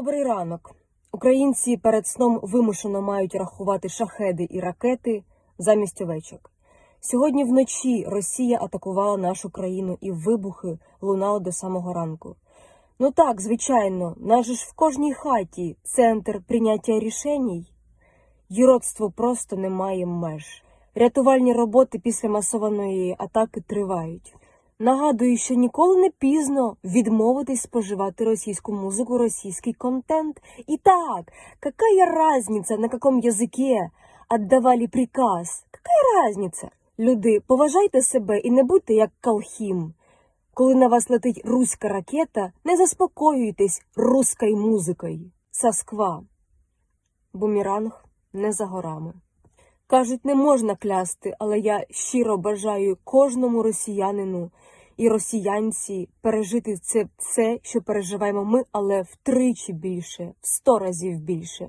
Добрий ранок. Українці перед сном вимушено мають рахувати шахеди і ракети замість овечок. Сьогодні вночі Росія атакувала нашу країну і вибухи лунали до самого ранку. Ну так, звичайно, наш же ж в кожній хаті центр прийняття рішень. Юродство просто не має меж. Рятувальні роботи після масованої атаки тривають. Нагадую, що ніколи не пізно відмовитись споживати російську музику, російський контент. І так, какая разница, на каком языке отдавали приказ? Какая разница? Люди, поважайте себе і не будьте як Калхім. Коли на вас летить руська ракета, не заспокоюйтесь руською музикою. Сасква. Бумеранг не за горами. Кажуть, не можна клясти, але я щиро бажаю кожному росіянину і росіянці пережити це все, що переживаємо ми, але втричі більше, в сто разів більше.